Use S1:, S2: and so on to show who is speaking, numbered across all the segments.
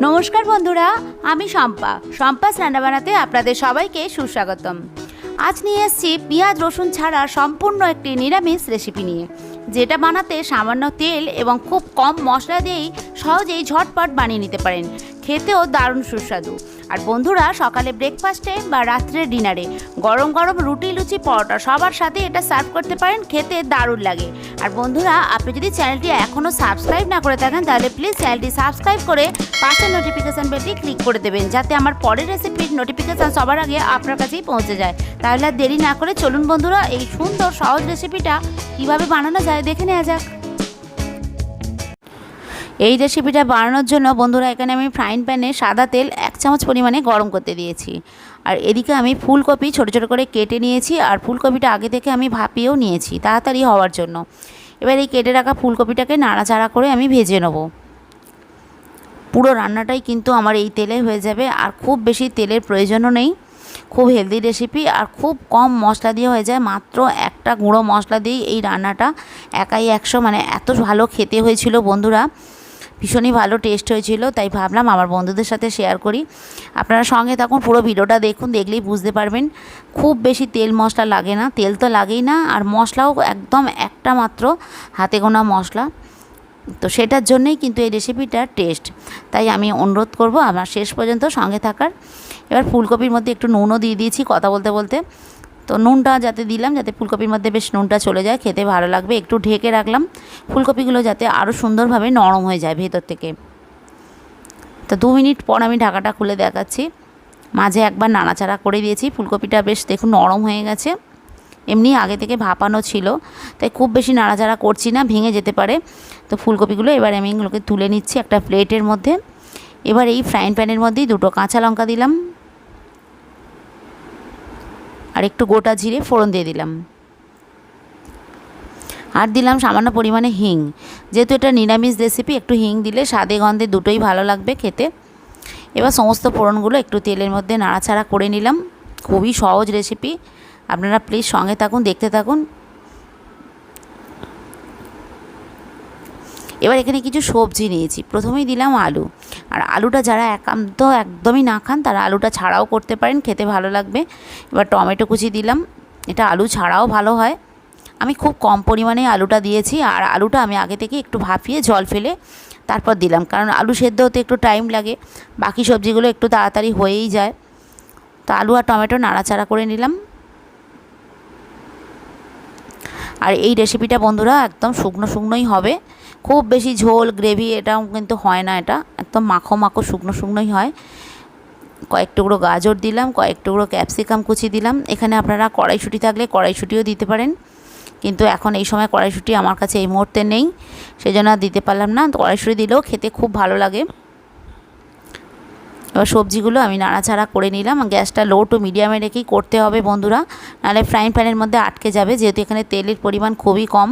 S1: নমস্কার বন্ধুরা, আমি শম্পা। শম্পাস রান্না বানাতে আপনাদের সবাইকে সুস্বাগতম। আজ নিয়ে এসেছি পেঁয়াজ, রসুন ছাড়া সম্পূর্ণ একটি নিরামিষ রেসিপি নিয়ে, যেটা বানাতে সামান্য তেল এবং খুব কম মশলা দিয়েই সহজেই ঝটপট বানিয়ে নিতে পারেন। খেতেও দারুণ সুস্বাদু। আর বন্ধুরা, সকালে ব্রেকফাস্টে বা রাত্রের ডিনারে গরম গরম রুটি, লুচি, পরোটা সবার সাথে এটা সার্ভ করতে পারেন, খেতে দারুণ লাগে। আর বন্ধুরা, আপনি যদি চ্যানেলটি এখনও সাবস্ক্রাইব না করে থাকেন, তাহলে প্লিজ চ্যানেলটি সাবস্ক্রাইব করে পাশের নোটিফিকেশান বেলটি ক্লিক করে দেবেন, যাতে আমার পরের রেসিপির নোটিফিকেশান সবার আগে আপনার কাছেই পৌঁছে যায়। তাহলে আর দেরি না করে চলুন বন্ধুরা, এই সুন্দর সহজ রেসিপিটা কীভাবে বানানো যায় দেখে নেওয়া যাক। এই রেসিপিটা বানানোর জন্য বন্ধুরা, এখানে আমি ফ্রাইং প্যানে সাদা তেল চামচ পরিমাণে গরম করতে দিয়েছি। আর এদিকে আমি ফুলকপি ছোটো ছোটো করে কেটে নিয়েছি আর ফুলকপিটা আগে থেকে আমি ভাপিয়েও নিয়েছি তাড়াতাড়ি হওয়ার জন্য। এবার এই কেটে রাখা ফুলকপিটাকে নাড়াচাড়া করে আমি ভেজে নেব। পুরো রান্নাটাই কিন্তু আমার এই তেলে হয়ে যাবে আর খুব বেশি তেলের প্রয়োজনও নেই। খুব হেলদি রেসিপি আর খুব কম মশলা দিয়ে হয়ে যায়। মাত্র একটা গুঁড়ো মশলা দিয়েই এই রান্নাটা একাই একশো মানে এত ভালো খেতে হয়েছিল বন্ধুরা। ভীষণই ভালো টেস্ট হয়েছিল, তাই ভাবলাম আমার বন্ধুদের সাথে শেয়ার করি। আপনারা সঙ্গে থাকুন, পুরো ভিডিওটা দেখুন, দেখলেই বুঝতে পারবেন। খুব বেশি তেল মশলা লাগে না, তেল তো লাগেই না, আর মশলাও একদম একটা মাত্র হাতে গোনা মশলা। তো সেটার জন্যই কিন্তু এই রেসিপিটার টেস্ট তাই আমি অনুরোধ করব, আমার শেষ পর্যন্ত সঙ্গে থাকার। এবার ফুলকপির মধ্যে একটু নুনও দিয়ে দিয়েছি, কথা বলতে বলতে। তো নুনটা যাতে দিলাম, যাতে ফুলকপির মধ্যে বেশ নুনটা চলে যায়, খেতে ভালো লাগবে। একটু ঢেকে রাখলাম। ফুলকপিগুলো যাতে আরও সুন্দরভাবে নরম হয়ে যায় ভেতর থেকে। তো দু মিনিট পর আমি ঢাকাটা খুলে দেখাচ্ছি। মাঝে একবার নাড়াচাড়া করে দিয়েছি। ফুলকপিটা বেশ দেখুন নরম হয়ে গেছে। এমনি আগে থেকে ভাপানো ছিল, তাই খুব বেশি নাড়াচাড়া করছি না, ভেঙে যেতে পারে। তো ফুলকপিগুলো এবার আমি এগুলোকে তুলে নিচ্ছি একটা প্লেটের মধ্যে। এবার এই ফ্রাইং প্যানের মধ্যেই দুটো কাঁচা লঙ্কা দিলাম। আর একটু গোটা জিরে ফোড়ন দিয়ে দিলাম। আর দিলাম সামান্য পরিমাণে হিং। যেহেতু এটা নিরামিষ রেসিপি একটু হিং দিলে স্বাদে গন্ধে দুটোই ভালো লাগবে খেতে। এবার সমস্ত ফোড়নগুলো একটু তেলের মধ্যে নাড়াছাড়া করে নিলাম। খুবই সহজ রেসিপি আপনারা প্লিজ সঙ্গে থাকুন, দেখতে থাকুন। এবার এখানে কিছু সবজি নিয়েছি। প্রথমেই দিলাম আলু। আর আলুটা যারা একান্ত একদমই না খান, তারা আলুটা ছাড়াও করতে পারেন, খেতে ভালো লাগবে। এবার টমেটো কুচি দিলাম। এটা আলু ছাড়াও ভালো হয়। আমি খুব কম পরিমাণে আলুটা দিয়েছি। আর আলুটা আমি আগে থেকে একটু ভাপিয়ে জল ফেলে তারপর দিলাম। কারণ আলু সেদ্ধ হতে একটু টাইম লাগে। বাকি সবজিগুলো একটু তাড়াতাড়ি হয়েই যায়। তো আলু আর টমেটো নাড়াচাড়া করে নিলাম। আর এই রেসিপিটা বন্ধুরা একদম শুকনো শুকনোই হবে। খুব বেশি ঝোল গ্রেভি এটাও কিন্তু হয় না এটা। একদম মাখো মাখো শুকনো শুকনোই হয়। কয়েক টুকরো গাজর দিলাম, কয়েক টুকরো ক্যাপসিকাম কুচি দিলাম। এখানে আপনারা কড়াইশুঁটি থাকলে কড়াইশুঁটিও দিতে পারেন। কিন্তু এখন এই সময় কড়াইশুঁটি আমার কাছে এই মুহূর্তে নেই, সেজন্য দিতে পারলাম না। কড়াইশুঁটি দিলেও খেতে খুব ভালো লাগে। এবার সবজিগুলো আমি নাড়াচাড়া করে নিলাম। গ্যাসটা লো টু মিডিয়ামে রেখেই করতে হবে বন্ধুরা। নাহলে ফ্রাইং প্যানের মধ্যে আটকে যাবে, যেহেতু এখানে তেলের পরিমাণ খুবই কম।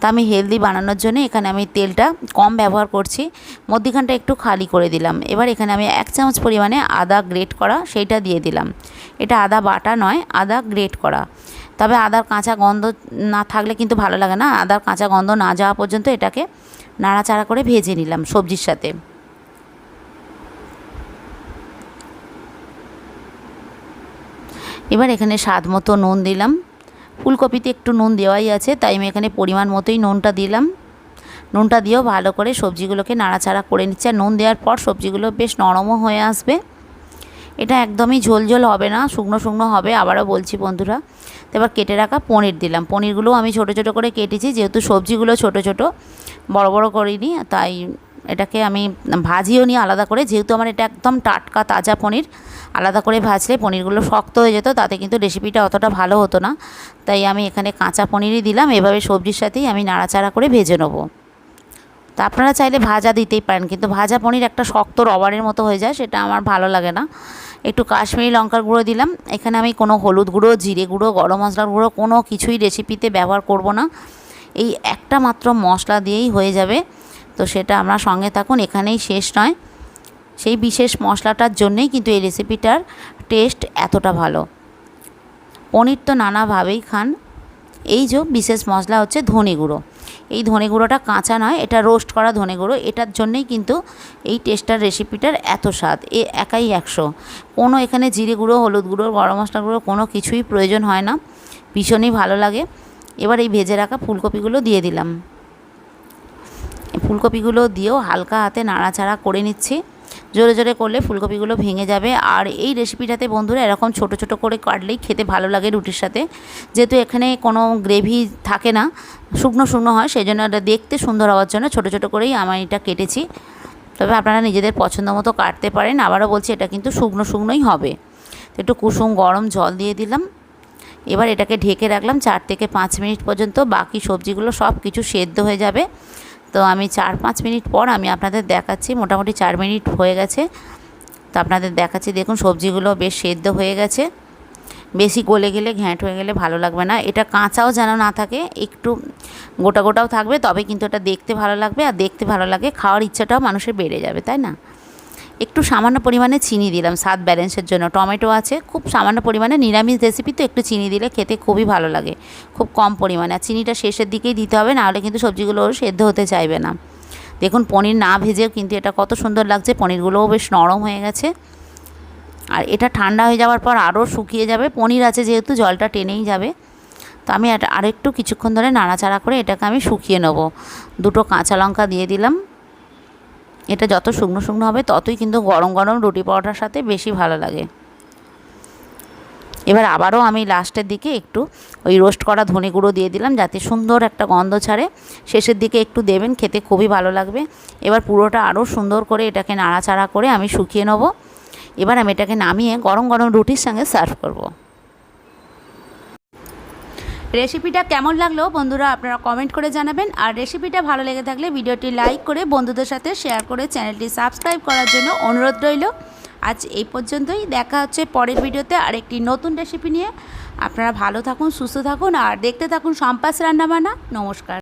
S1: তা আমি হেলদি বানানোর জন্য এখানে আমি তেলটা কম ব্যবহার করছি। মধ্যিখানটা একটু খালি করে দিলাম। এবার এখানে আমি এক চামচ পরিমাণে আদা গ্রেট করা, সেইটা দিয়ে দিলাম। এটা আদা বাটা নয়, আদা গ্রেট করা। তবে আদার কাঁচা গন্ধ না থাকলে কিন্তু ভালো লাগে না। আদার কাঁচা গন্ধ না যাওয়া পর্যন্ত এটাকে নাড়াচাড়া করে ভেজে নিলাম সবজির সাথে। এবার এখানে স্বাদ মতো নুন দিলাম। ফুলকপিতে একটু নুন দেওয়াই আছে, তাই আমি এখানে পরিমাণ মতোই নুনটা দিলাম। নুনটা দিয়েও ভালো করে সবজিগুলোকে নাড়াচাড়া করে নিচ্ছে। আর নুন দেওয়ার পর সবজিগুলো বেশ নরমও হয়ে আসবে। এটা একদমই ঝোল ঝোল হবে না, শুকনো শুকনো হবে, আবারও বলছি বন্ধুরা। তো এবার কেটে রাখা পনির দিলাম। পনিরগুলোও আমি ছোটো ছোটো করে কেটেছি, যেহেতু সবজিগুলো ছোটো ছোটো, বড় বড় করিনি, তাই এটাকে আমি ভাজিও নিই আলাদা করে, যেহেতু আমার এটা একদম টাটকা তাজা পনির, আলাদা করে ভাজলে পনিরগুলো শক্ত হয়ে যেত, তাতে কিন্তু রেসিপিটা অতটা ভালো হতো না। তাই আমি এখানে কাঁচা পনিরই দিলাম, এভাবে সবজির সাথেই আমি নাড়াচাড়া করে ভেজে নেব। তা আপনারা চাইলে ভাজা দিতেই পারেন, কিন্তু ভাজা পনির একটা শক্ত রবারের মতো হয়ে যায়, সেটা আমার ভালো লাগে না। একটু কাশ্মীরি লঙ্কার গুঁড়ো দিলাম, এখানে আমি কোনো হলুদ গুঁড়ো, জিরে গুঁড়ো, গরম মশলার গুঁড়ো, কোনো কিছুই রেসিপিতে ব্যবহার করব না। এই একটা মাত্র মশলা দিয়েই হয়ে যাবে। তো সেটা আমরা সঙ্গে থাকুন, এখানেই শেষ নয়। সেই বিশেষ মশলাটার জন্যেই কিন্তু এই রেসিপিটার টেস্ট এতটা ভালো। পনির তো নানাভাবেই খান। এই যে বিশেষ মশলা হচ্ছে ধনে গুঁড়ো। এই ধনে গুঁড়োটা কাঁচা নয়, এটা রোস্ট করা ধনে গুঁড়ো। এটার জন্যেই কিন্তু এই টেস্টার রেসিপিটার এত স্বাদ, এ একাই একশো। কোনো এখানে জিরে গুঁড়ো, হলুদ গুঁড়ো, গরম মশলা গুঁড়ো কোনো কিছুই প্রয়োজন হয় না। ভীষণই ভালো লাগে। এবার এই ভেজে রাখা ফুলকপিগুলো দিয়ে দিলাম। ফুলকপিগুলো দিয়েও হালকা হাতে নাড়াচাড়া করে নিচ্ছি। জোরে জোরে করলে ফুলকপিগুলো ভেঙে যাবে। আর এই রেসিপিটাতে বন্ধুরা এরকম ছোট ছোট করে কাটলেই খেতে ভালো লাগে রুটির সাথে। যেহেতু এখানে কোনো গ্রেভি থাকে না, শুকনো শুকনো হয় সেই জন্য এটা দেখতে সুন্দর হওয়ার জন্য ছোট ছোট করেই আমার এটা কেটেছি। তবে আপনারা নিজেদের পছন্দ মতো কাটতে পারেন। আবারও বলছি, এটা কিন্তু শুকনো শুকনোই হবে। তো একটু কুসুম গরম জল দিয়ে দিলাম। এবার এটাকে ঢেকে রাখলাম চার থেকে পাঁচ মিনিট পর্যন্ত। বাকি সবজিগুলো সব কিছু সেদ্ধ হয়ে যাবে। তো আমি চার পাঁচ মিনিট পর আমি আপনাদের দেখাচ্ছি, মোটামুটি চার মিনিট হয়ে গেছে। তো আপনাদের দেখাচ্ছি, দেখুন সবজিগুলো বেশ সেদ্ধ হয়ে গেছে। বেশি গলে গেলে, ঘ্যাঁট হয়ে গেলে ভালো লাগবে না। এটা কাঁচাও যেন না থাকে, একটু গোটা গোটাও থাকবে, তবে কিন্তু এটা দেখতে ভালো লাগবে, আর দেখতে ভালো লাগে, খাওয়ার ইচ্ছাটাও মানুষের বেড়ে যাবে, তাই না? একটু সামান্য পরিমাণে চিনি দিলাম, স্বাদ ব্যালেন্সের জন্য। টমেটো আছে, খুব সামান্য পরিমাণে নিরামিষ রেসিপি তো একটু চিনি দিলে খেতে খুবই ভালো লাগে, খুব কম পরিমাণে। আর চিনিটা শেষের দিকেই দিতে হবে নাহলে কিন্তু সবজিগুলো সেদ্ধ হতে চাইবে না। দেখুন, পনির না ভেজেও কিন্তু এটা কত সুন্দর লাগছে, পনিরগুলোও বেশ নরম হয়ে গেছে। আর এটা ঠান্ডা হয়ে যাওয়ার পর আরও শুকিয়ে যাবে। পনির আছে যেহেতু, জলটা টেনেই যাবে। তো আমি আরেকটু কিছুক্ষণ ধরে নাড়াচাড়া করে এটাকে আমি শুকিয়ে নেব। দুটো কাঁচা লঙ্কা দিয়ে দিলাম। এটা যত শুকনো শুকনো হবে, ততই কিন্তু গরম গরম রুটি পরোটার সাথে বেশি ভালো লাগে। এবার আবারও আমি লাস্টের দিকে একটু ওই রোস্ট করা ধনে গুঁড়ো দিয়ে দিলাম, যাতে সুন্দর একটা গন্ধ ছাড়ে। শেষের দিকে একটু দেবেন, খেতে খুবই ভালো লাগবে। এবার পুরোটা আরও সুন্দর করে এটাকে নাড়াচাড়া করে আমি শুকিয়ে নেব। এবার আমি এটাকে নামিয়ে গরম গরম রুটির সঙ্গে সার্ভ করব। রেসিপিটা কেমন লাগল বন্ধুরা আপনারা কমেন্ট করে জানাবেন। আর রেসিপিটা ভালো লেগে থাকলে ভিডিওটি লাইক করে বন্ধুদের সাথে শেয়ার করে চ্যানেলটি সাবস্ক্রাইব করার জন্য অনুরোধ রইল। আজ এই পর্যন্তই, দেখা হচ্ছে পরের ভিডিওতে আর একটি নতুন রেসিপি নিয়ে। আপনারা ভালো থাকুন, সুস্থ থাকুন, আর দেখতে থাকুন সম্পাস রান্নাবান্না। নমস্কার।